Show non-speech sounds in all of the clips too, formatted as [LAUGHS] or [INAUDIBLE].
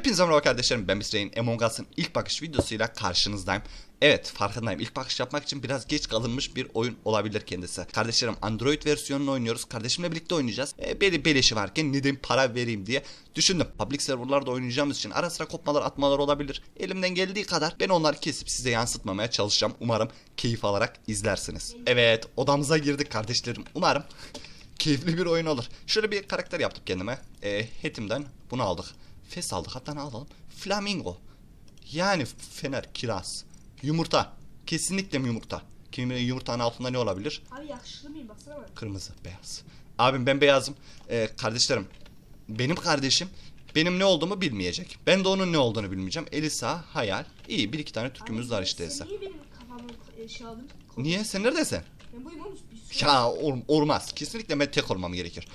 Hepinize merhaba kardeşlerim ben Mr. Among Us'ın ilk bakış videosuyla karşınızdayım. Evet farkındayım ilk bakış yapmak için biraz geç kalınmış bir oyun olabilir kendisi. Kardeşlerim Android versiyonunu oynuyoruz. Kardeşimle birlikte oynayacağız. E, beli beleşi varken neden para vereyim diye düşündüm. Public serverlarda oynayacağımız için ara sıra kopmalar atmalar olabilir. Elimden geldiği kadar ben onları kesip size yansıtmamaya çalışacağım. Umarım keyif alarak izlersiniz. Evet odamıza girdik kardeşlerim. Umarım keyifli bir oyun olur. Şöyle bir karakter yaptık kendime. E, Hetim'den bunu aldık. Fes aldık hatta ne alalım? Flamingo. Yani fener, kiraz. Yumurta. Kesinlikle yumurta. Kimin yumurtanın altında ne olabilir? Abi yakışıklı mıyım baksana bana. Kırmızı, beyaz. Abim ben beyazım. Ee, kardeşlerim. Benim kardeşim benim ne olduğumu bilmeyecek. Ben de onun ne olduğunu bilmeyeceğim. Elisa, hayal. İyi bir iki tane türkümüz var işte. Sen niye benim kafamı e, şey aldın? Niye? Sen neredesin? Ben buyum oğlum. Bir sürü- Ya ol- olmaz. Kesinlikle ben tek olmam gerekir.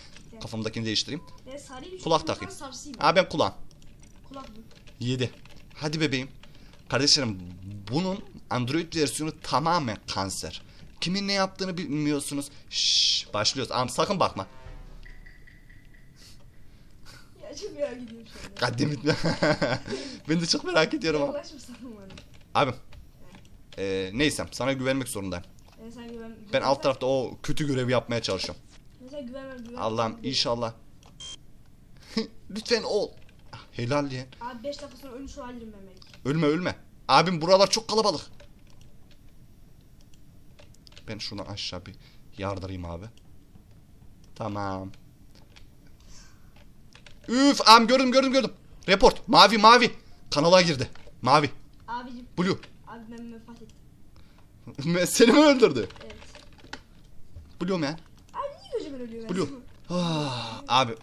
Kafamdakini değiştireyim. Sarıyım. Kulak çünkü takayım. Aa ben kulağım. Kulak mı? 7. Hadi bebeğim. Kardeşlerim bunun Android versiyonu tamamen kanser. Kimin ne yaptığını bilmiyorsunuz. Şşş başlıyoruz. Ama sakın bakma. [LAUGHS] Ya çok merak ediyorum. Kaddemit. [LAUGHS] ben de çok merak ediyorum ama. Abim. Ee, neysem sana güvenmek zorundayım. Ben güven... Ben alt tarafta o kötü görevi yapmaya çalışıyorum. Sana güvenmem güvenmem. Allah'ım inşallah. [LAUGHS] Lütfen ol. Ah, Helal ya. Abi 5 dakika sonra ölmüş olabilirim ben belki. Ölme ölme. Abim buralar çok kalabalık. Ben şuradan aşağı bir yardırayım abi. Tamam. Üf am gördüm gördüm gördüm. Report mavi mavi. Kanala girdi. Mavi. Abicim. Blue. Abi ben vefat ettim. [LAUGHS] Seni mi öldürdü? Evet. Blue man. Ölüyor? Blue. Ah, abi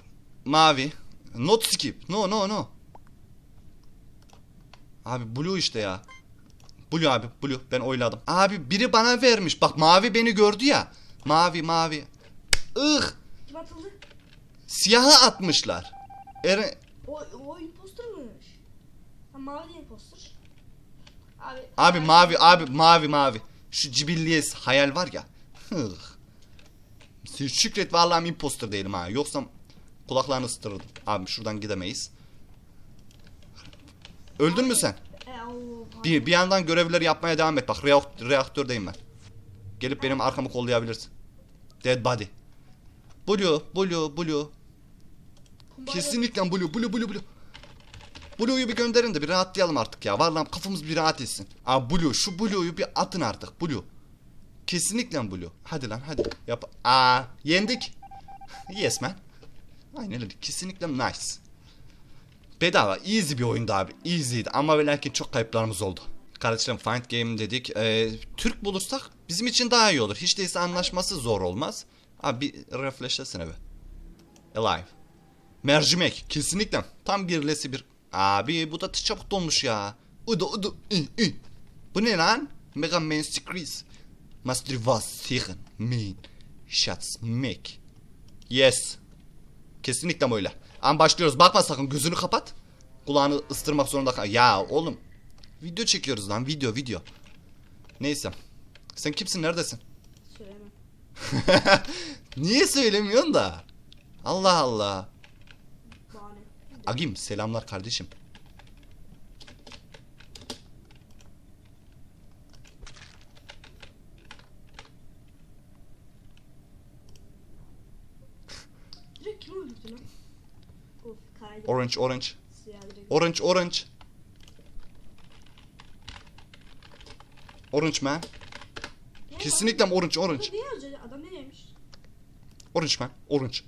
mavi. Not skip. No no no. Abi blue işte ya. Blue abi blue ben oyladım. Abi biri bana vermiş. Bak mavi beni gördü ya. Mavi mavi. Ih Kim atıldı? siyahı atmışlar. Eren, O, o imposter mıymış? Ha mavi de imposter. Abi. abi mavi abi mavi mavi. Şu cibilliyes hayal var ya. Hıh. Şükret vallahi imposter değilim ha. Yoksa kulaklarını ısıtırırdım. Abi şuradan gidemeyiz. Öldün mü sen? E, Bir, bir yandan görevleri yapmaya devam et. Bak reakt- reaktördeyim ben. Gelip benim arkamı kollayabilirsin. Dead body. Blue, blue, blue. Kesinlikle blue, blue, blue, blue. Blue'yu bir gönderin de bir rahatlayalım artık ya. Vallahi kafamız bir rahat etsin. Aa blue, şu blue'yu bir atın artık. Blue. Kesinlikle blue. Hadi lan hadi. Yap. Aa yendik. [LAUGHS] yes man. Aynen öyle. Kesinlikle nice. Bedava. Easy bir oyundu abi. Easy'ydi ama ve lakin çok kayıplarımız oldu. Kardeşlerim Find Game dedik. Ee, Türk bulursak bizim için daha iyi olur. Hiç değilse anlaşması zor olmaz. Abi bir refreshlasene be. Alive. Mercimek. Kesinlikle. Tam birlesi bir. Abi bu da çabuk donmuş ya. Udu udu. Bu ne lan? Mega Man Secrets. Master was sichen. Main. Shots make. Yes. Kesinlikle böyle. Ama başlıyoruz. Bakma sakın gözünü kapat. Kulağını ıstırmak zorunda kal. Ya oğlum. Video çekiyoruz lan. Video video. Neyse. Sen kimsin? Neredesin? Söylemem. [LAUGHS] Niye söylemiyorsun da? Allah Allah. Agim selamlar kardeşim. Direkt kim öldürdü lan? Of kaydı. Orange orange. Orange orange. Orange man. Kesinlikle orange orange. Adam ne demiş? Orange man. Orange.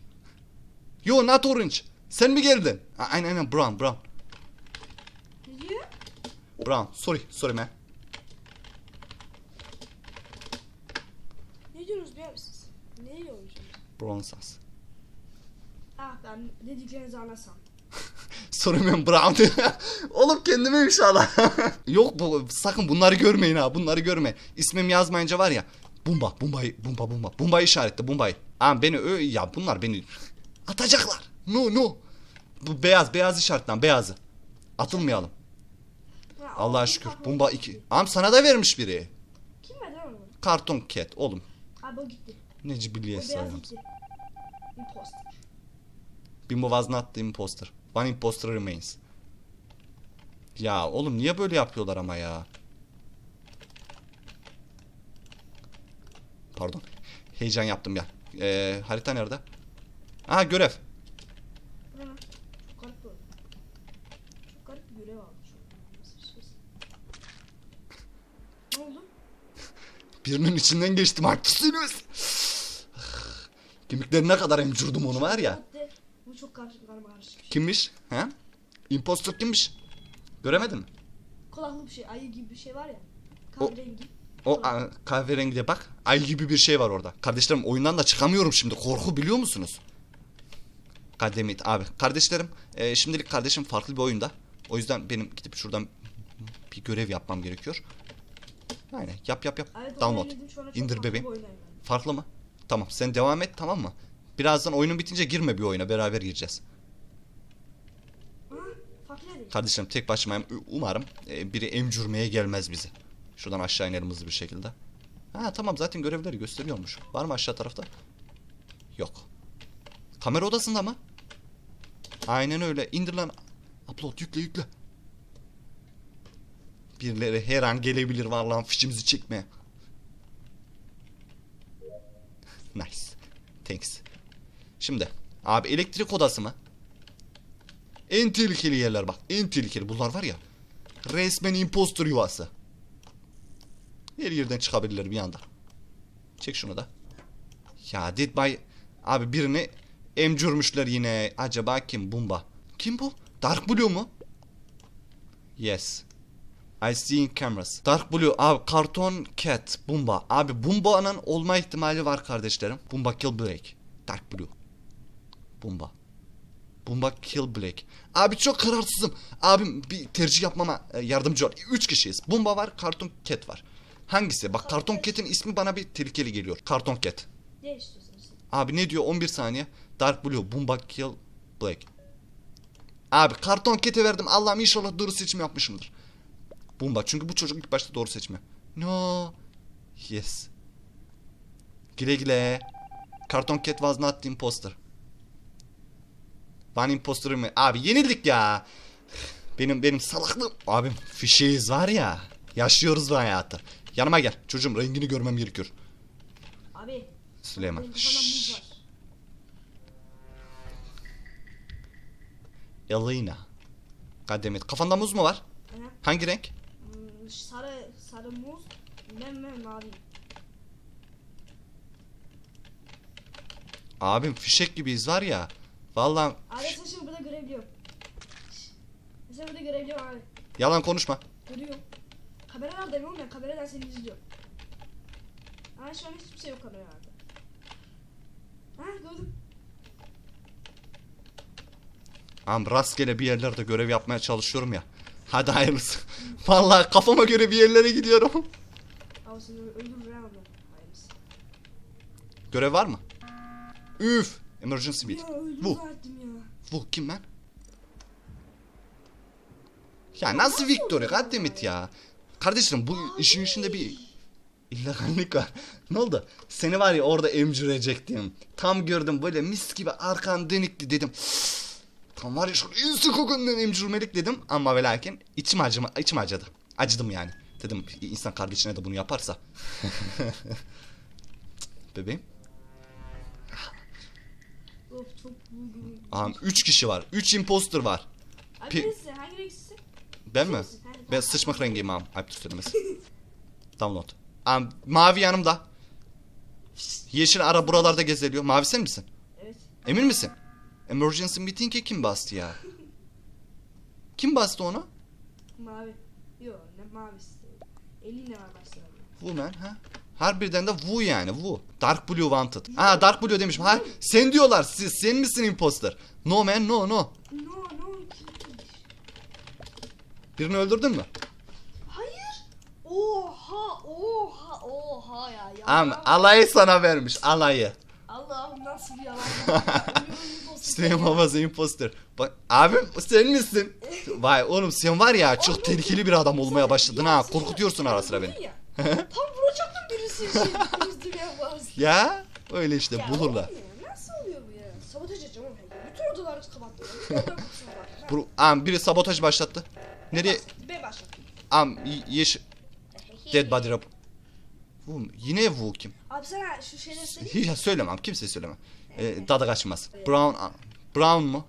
Yo not orange. Sen mi geldin? Aynen aynen brown brown. Brown. Sorry sorry man. Ne diyorsunuz biliyor musunuz? Ne diyormuş? Brown sas. Ah ben dediklerinizi anlasam. Sorry man brown. Oğlum kendime inşallah. [LAUGHS] Yok bu, sakın bunları görmeyin ha. Bunları görme. İsmim yazmayınca var ya. Bumba, bumbayı, bumba, bumba. Bumbayı işaretle, bumbayı. Ama beni ö ya bunlar beni atacaklar. No, no. Bu beyaz, beyaz işaretten, beyazı. Atılmayalım. Ha, Allah'a şükür. Bumba o 2. gitti. Am sana da vermiş biri. Kim verdi onu? Karton cat oğlum. Abi o gitti. Neci. Imposter. Bimbo was not the imposter. One imposter remains. Ya oğlum niye böyle yapıyorlar ama ya? Pardon. Heyecan yaptım ya. Ee, harita nerede? Aha görev. Birinin içinden geçtim haklısınız. Kemiklerine kadar emcürdüm onu var ya. Çok karışık karma karışık bir şey. Kimmiş? He? Impostor kimmiş? Göremedin mi? Kulaklı bir şey. Ayı gibi bir şey var ya. Kahverengi. O a, kahverengi de bak. Ay gibi bir şey var orada. Kardeşlerim oyundan da çıkamıyorum şimdi. Korku biliyor musunuz? Kademit abi. Kardeşlerim e, şimdilik kardeşim farklı bir oyunda. O yüzden benim gidip şuradan bir görev yapmam gerekiyor. Aynen yap yap yap. Evet, Download. İndir bebeğim. Farklı mı? Tamam sen devam et tamam mı? Birazdan oyunun bitince girme bir oyuna beraber gireceğiz. Kardeşlerim tek başımayım. Umarım e, biri emcürmeye gelmez bizi. Şuradan aşağı inelim hızlı bir şekilde. Ha tamam zaten görevleri gösteriyormuş. Var mı aşağı tarafta? Yok. Kamera odasında mı? Aynen öyle. İndir lan. Upload yükle yükle. Birileri her an gelebilir vallahi fişimizi çekmeye. [LAUGHS] Nice. Thanks. Şimdi abi elektrik odası mı? En tehlikeli yerler bak. En tehlikeli. Bunlar var ya. Resmen impostor yuvası. Her yerden çıkabilirler bir anda. Çek şunu da. Ya Dead by... Abi birini emcürmüşler yine. Acaba kim? Bumba. Kim bu? Dark Blue mu? Yes. I see in cameras. Dark Blue abi karton cat Bumba. Abi Bumba'nın olma ihtimali var kardeşlerim. Bumba kill Black. Dark Blue. Bumba. Bumba Kill Black. Abi çok kararsızım. Abim bir tercih yapmama e, yardımcı ol. Üç kişiyiz. Bumba var, Karton Cat var. Hangisi? Bak Karton Cat'in ismi bana bir tehlikeli geliyor. Karton Cat. Ne istiyorsun? Abi ne diyor? 11 saniye. Dark Blue, Bumba Kill Black. Abi Karton Cat'e verdim. Allah'ım inşallah doğru seçim yapmışımdır. Bumba. Çünkü bu çocuk ilk başta doğru seçme. No. Yes. Güle güle. Karton Cat was not the imposter. Ben imposter'ım mı? Abi yenildik ya. Benim benim salaklığım. Abim fişeğiz var ya. Yaşıyoruz bu hayatı. Yanıma gel. Çocuğum rengini görmem gerekiyor. Abi. Süleyman. Elena. Kademet. Kafanda muz mu var? Aha. Hangi renk? Hmm, sarı sarı muz. Ben ve mavi. Abim fişek gibiyiz var ya. Vallahi Abi sen şimdi burada görebiliyorum. Sen burada görebiliyorum abi. yalan konuşma. Görüyorum. Kameralardayım oğlum ben kameradan seni izliyorum. Ama şu an hiçbir şey yok kameralarda. Ha gördüm. Am rastgele bir yerlerde görev yapmaya çalışıyorum ya. Hadi hayırlısı. [LAUGHS] Vallahi kafama göre bir yerlere gidiyorum. [LAUGHS] Abi seni öldürür ha ondan. Hayırlısı. Görev var mı? Üf. Emergency meet. Ya öldürür Bu. Bu kim lan? Ya nasıl Victory? Goddammit ya. Kardeşim bu işin içinde bir illegallik var. [LAUGHS] ne oldu? Seni var ya orada emcürecektim. Tam gördüm böyle mis gibi arkan dönüktü dedim. [GASPS] Tam var ya şöyle insi kokundan emcürmelik dedim. Ama ve lakin içim, acıma, içim acıdı. Acıdım yani. Dedim insan kardeşine de bunu yaparsa. [LAUGHS] Bebeğim. Of çok. Aha, üç kişi var. Üç imposter var. Abi Pi- neresi? Hangi renksisin? Ben mi? Kimsin? Hani Ben sıçmak rengiyim ağam. Ayıptır söylemesi. [LAUGHS] Download. Am, mavi yanımda. Yeşil ara buralarda gezeliyor. Mavi sen misin? Evet. Emin misin? Emergency meeting'e kim bastı ya? [LAUGHS] Kim bastı onu? Mavi. Yok ne mavisi. Elinle var başlarında. Woman ha? Harbiden de Wu yani Wu. Dark Blue Wanted. Ha Dark Blue demişim. Ha sen diyorlar. Siz, sen misin imposter? No man no no. No no? Birini öldürdün mü? Hayır. Oha oha oha ya. ya. Am alayı sana vermiş alayı. Allah'ım nasıl bir yalan. Süleyman. [LAUGHS] Babası imposter. Bak abim sen misin? Vay oğlum sen var ya çok tehlikeli bir adam olmaya başladın ha. Korkutuyorsun ara sıra beni. Tam vuracaktım birisi şey üzdüm ya. Ya öyle işte Ya bulurlar. ya, Nasıl oluyor bu ya? Sabotaj edeceğim oğlum. Bütün odaları. [LAUGHS] Bu, am, biri sabotaj başlattı. Nereye? Ben başladım. Am yeş dead body rap. Oğlum yine Wu kim? Abi sana şu şeyleri söyleyeyim. Hiç [LAUGHS] söylemem. Kimse söylemem. Ee, tadı kaçmaz. Brown Brown mu?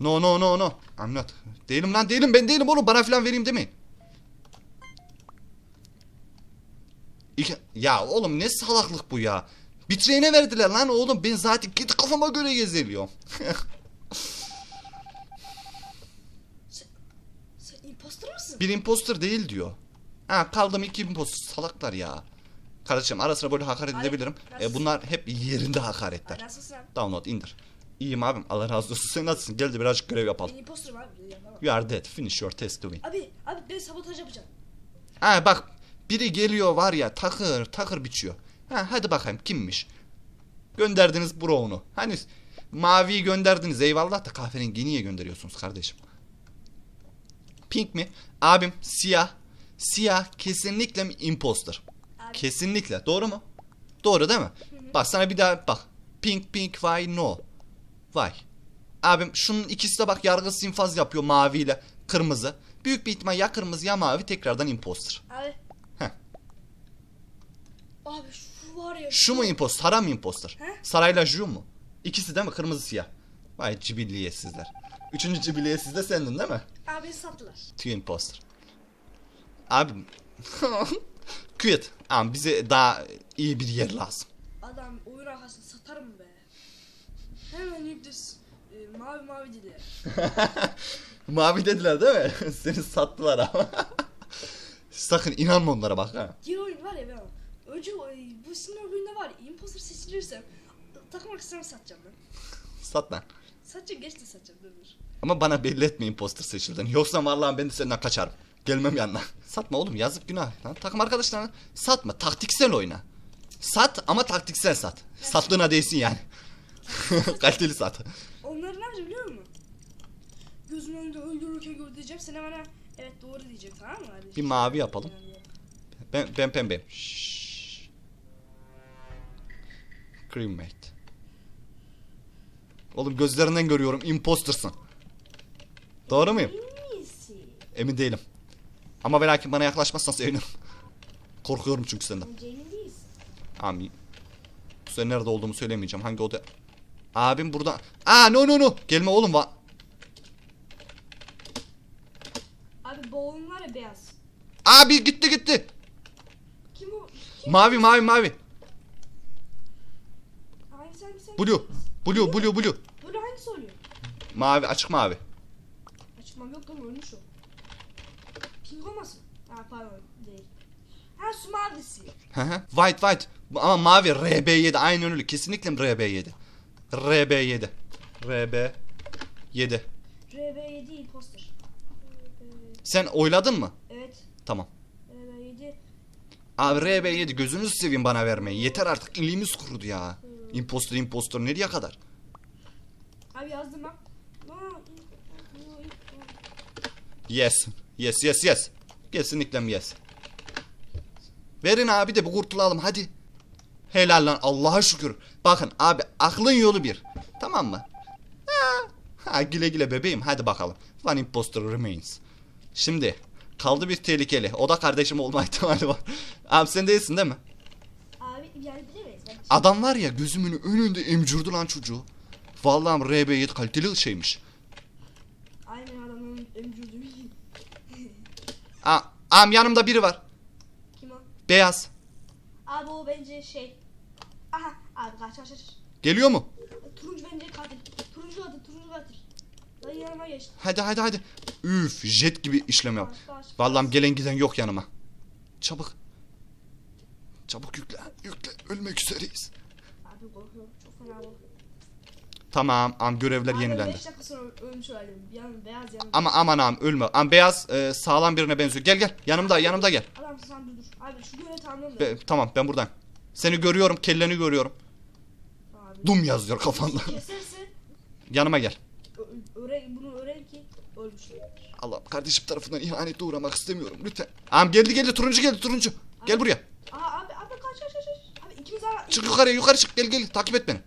No no no no. I'm not. Değilim lan değilim ben değilim oğlum bana falan vereyim demeyin. İki, ya oğlum ne salaklık bu ya. Bitreyene verdiler lan oğlum ben zaten git kafama göre gezeliyorum. [LAUGHS] Sen imposter mısın? Bir imposter değil diyor. Ha kaldım iki imposter salaklar ya. Kardeşim ara sıra böyle hakaret Hayır, edebilirim. E, bunlar hep yerinde hakaretler. Sen? Download indir. İyiyim abim Allah razı olsun. Sen nasılsın? Gel de birazcık görev yapalım. Ben imposterım abi. You are dead. Finish your test to win. Abi, abi ben sabotaj yapacağım. Ha bak biri geliyor var ya takır takır biçiyor. Ha hadi bakayım kimmiş? Gönderdiniz Brown'u. Hani maviyi gönderdiniz eyvallah da kahverengi niye gönderiyorsunuz kardeşim? Pink mi? Abim siyah. Siyah kesinlikle mi imposter? Abi, Kesinlikle. Doğru mu? Doğru değil mi? Bak sana bir daha bak. Pink pink why no? Why? Abim şunun ikisi de bak yargı sinfaz yapıyor maviyle kırmızı. Büyük bir ihtimal ya kırmızı ya mavi tekrardan imposter. abi. Abi şu var ya. Şu mu imposter? Sara mı imposter? He? Sarayla Ju mu? İkisi de mi? Kırmızı siyah. Vay cibilliyetsizler. Üçüncü cibilliyetsiz de sendin değil mi? Abi sattılar. Two imposter. Abim. Quit. [LAUGHS] Ama bize daha iyi bir yer lazım. Adam oyun arkasını satarım be. Hemen yükles. E, mavi mavi dedi. [LAUGHS] Mavi dediler değil mi? [LAUGHS] Seni sattılar ama. Sakın inanma onlara bak ha. Diğer oyun var ya ben önce bu sinir oyunda var imposter seçilirsem takım arkasını satacağım ben. Satma. Satacağım geç de satacağım dur dur. Ama bana belli etme imposter seçildiğini. Yoksa vallahi ben de senden kaçarım. Gelmem yanına. Satma oğlum yazık günah. Lan, takım arkadaşlarına satma. Taktiksel oyna. Sat ama taktiksel sat. Sattığına değsin yani. [LAUGHS] Kaliteli sat. Onları ne yapacağım biliyor musun? Gözünün önünde öldürürken gör diyeceğim sen hemen evet doğru diyecek tamam mı kardeşim? Bir mavi yapalım. Ben, ben pembeyim. Şşş. Crewmate. Oğlum gözlerinden görüyorum. Imposter'sın. Doğru muyum? Emin değilim. Ama ve lakin bana yaklaşmazsan sevinirim. Korkuyorum çünkü senden. Amin. Bu sefer nerede olduğumu söylemeyeceğim. Hangi oda... Abim burada. Aa no no no. Gelme oğlum va. Abi ya beyaz. Abi gitti gitti. Kim o? Kim? Mavi mavi mavi. Blue. Blue blue blue. Böyle hangisi oluyor? Mavi açık mavi. Açmam yok lan ölmüş o. Pink olmasın? Ha pardon değil. Ha su mavisi. Hı hı. White white. Ama mavi RB7 aynen öyle. Kesinlikle RB7. RB7. RB7. RB7 imposter. Sen oyladın mı? Evet. Tamam. RB7. Abi RB7 gözünüzü seveyim bana vermeyi. Yeter artık iliğimiz kurudu ya. Impostor impostor nereye kadar? Abi yazdım bak. Yes. Yes yes yes. Kesinlikle yes. Verin abi de bu kurtulalım hadi. Helal lan Allah'a şükür. Bakın abi aklın yolu bir. Tamam mı? Ha, ha güle güle bebeğim hadi bakalım. One imposter remains. Şimdi kaldı bir tehlikeli. O da kardeşim olma [LAUGHS] ihtimali var. Abi sen değilsin değil mi? Abi yani bilemeyiz. Ben Adam var ya gözümün önünde emcürdü lan çocuğu. Vallahi RB7 kaliteli şeymiş. Aynen adamın ömcürdüğü. [LAUGHS] Aa, am yanımda biri var. Kim o? Beyaz. Abi o bence şey. Aha abi kaç kaç kaç. Geliyor mu? Turuncu bence katil. Turuncu katil turuncu katil. Dayı yanıma geçti. Hadi hadi hadi. Üf jet gibi işlem yap. Vallahi gelen giden yok yanıma. Çabuk. Çabuk yükle. Yükle. Ölmek üzereyiz. Abi korkuyorum çok fena. Tamam am görevler Abi yenilendi. 5 dakika sonra ölmüş olaydım. Yan beyaz yanım. Ama aman am ölme. Am beyaz e, sağlam birine benziyor. Gel gel. Yanımda yanımda gel. Adam sen dur dur. Abi şu görevi tamamlayalım. Be- tamam ben buradan. Seni görüyorum. Kelleni görüyorum. Abi. Dum yazıyor kafanda. Keserse yanıma gel. ö- öğren, bunu öğren ki ölmüş. Allah kardeşim tarafından ihanete uğramak istemiyorum lütfen. Am geldi geldi turuncu geldi turuncu. Gel buraya. Aa abi abi kaç kaç kaç kaç. Abi ikimiz ara. Çık yukarıya yukarı çık gel gel takip et beni.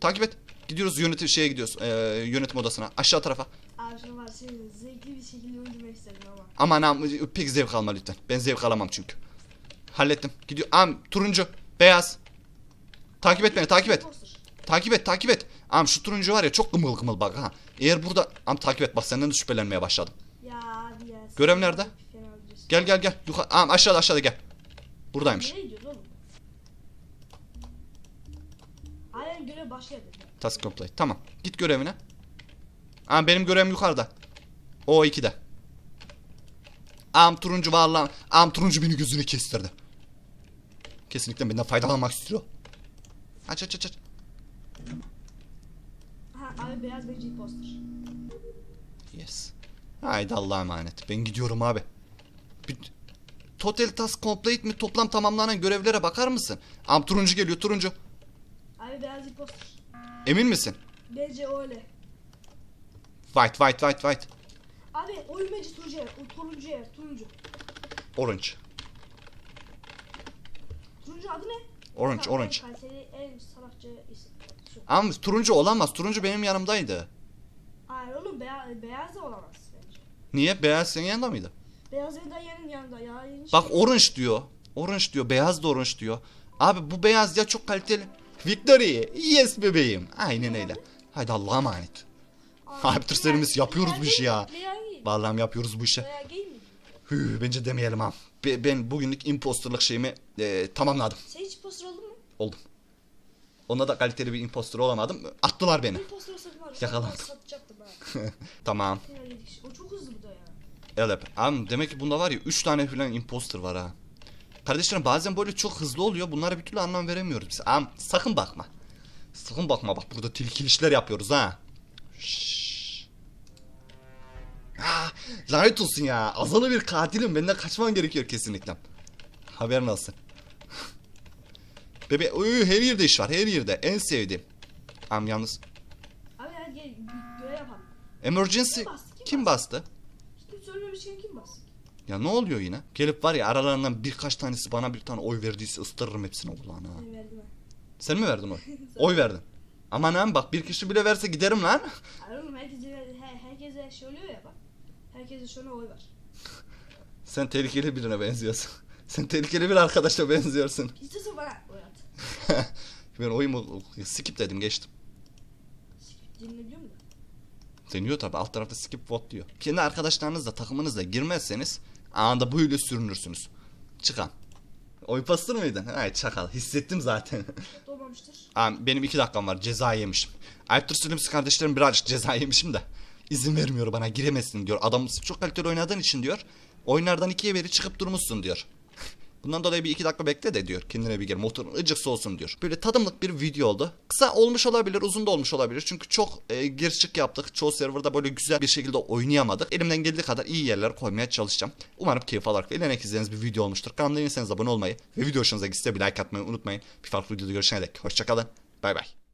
Takip et. Gidiyoruz yönetim şeye gidiyoruz. e, yönetim odasına. Aşağı tarafa. Abi şunu var seni zevkli bir şekilde öldürmek istedim ama. Aman am pek zevk alma lütfen. Ben zevk alamam çünkü. Hallettim. Gidiyor. Am turuncu, beyaz. Takip et beni, takip et. Takip et, takip et. Am şu turuncu var ya çok gımıl gımıl bak ha. Eğer burada am takip et bak senden de şüphelenmeye başladım. Ya abi ya. Görev nerede? Gel gel gel. Yukarı am aşağıda aşağıda gel. Buradaymış. Nereye gidiyoruz oğlum? Aynen görev başka yerde. Task complete. Tamam. Git görevine. Am benim görevim yukarıda. O 2'de. Am turuncu vallahi. Am turuncu beni gözünü kestirdi. Kesinlikle benden faydalanmak istiyor. Aç aç aç aç. Ha abi beyaz bence imposter. Yes. Haydi Allah'a emanet. Ben gidiyorum abi. Bir... Total task complete mi? Toplam tamamlanan görevlere bakar mısın? Am turuncu geliyor turuncu. Beyaz imposter. Emin misin? Bence öyle. White white white white. Abi oyun bence turuncu yer. O turuncu yer. Turuncu. Orange. Turuncu adı ne? Orange Ha, orange. Kaliteli en salakça isim. Ama turuncu olamaz. Turuncu benim yanımdaydı. Hayır oğlum beyaz, beyaz da olamaz bence. Niye? Beyaz senin yanında mıydı? Beyaz ve dayının yanında ya. Bak orange diyor. Orange diyor. Beyaz da orange diyor. Abi bu beyaz ya çok kaliteli. Victory. Yes bebeğim. Aynen öyle. Haydi Allah'a emanet. Abi serimiz yapıyoruz bu işi ya. Vallahi yapıyoruz bu işi. Hü, bence demeyelim ha. Be- ben bugünlük imposterlık şeyimi e, tamamladım. Sen hiç imposter oldun mu? Oldum. Ona da kaliteli bir imposter olamadım. Attılar beni. Imposter olsaydım var. ya, Yakalandım. sana Satacaktım ha. [LAUGHS] Tamam. O çok hızlı bu da ya. Evet. Abi demek ki bunda var ya 3 tane falan imposter var ha. Kardeşlerim bazen böyle çok hızlı oluyor. Bunlara bir türlü anlam veremiyoruz biz. Am sakın bakma. Sakın bakma bak burada tilkili işler yapıyoruz ha. Şşş. Ah, lanet olsun ya. Azalı bir katilim. Benden kaçman gerekiyor kesinlikle. Haberin olsun. Bebe uy, her yerde iş var. Her yerde. En sevdiğim. Am yalnız. Abi hadi gel bir görev yapalım. Emergency. Kim bastı, kim Kim bastı? Hiç söylememişken kim bastı? Ya ne oluyor yine? Gelip var ya aralarından birkaç tanesi bana bir tane oy verdiyse ıstırırım hepsini ulan ha. Ben verdim. Sen mi verdin oy? oy [LAUGHS] verdin. Aman ha bak bir kişi bile verse giderim lan. Oğlum herkese, her, herkese şey oluyor ya bak. Herkese şuna oy var. [LAUGHS] Sen tehlikeli birine benziyorsun. [LAUGHS] Sen tehlikeli bir arkadaşa benziyorsun. İstiyorsan bana oy at. ben oyumu skip dedim geçtim. Dinliyor mu? Deniyor tabi alt tarafta skip vote diyor. Kendi arkadaşlarınızla takımınızla girmezseniz anında böyle sürünürsünüz. Çıkan. Oy pastır mıydın? Hayır çakal hissettim zaten. Dolmamıştır. [LAUGHS] Abi benim iki dakikam var ceza yemişim. Ayıptır Sülümsü kardeşlerim birazcık ceza yemişim de. İzin vermiyor bana giremezsin diyor. Adam çok kaliteli oynadığın için diyor. Oyunlardan ikiye biri çıkıp durmuşsun diyor. Bundan dolayı bir iki dakika bekle de diyor. Kendine bir gel motorun ıcıksı olsun diyor. Böyle tadımlık bir video oldu. Kısa olmuş olabilir uzun da olmuş olabilir. Çünkü çok e, girişik yaptık. Çoğu serverda böyle güzel bir şekilde oynayamadık. Elimden geldiği kadar iyi yerlere koymaya çalışacağım. Umarım keyif alarak ve izlediğiniz bir video olmuştur. Kanalıma yeniyseniz abone olmayı ve video hoşunuza gitse bir like atmayı unutmayın. Bir farklı videoda görüşene dek. Hoşçakalın. Bay bay.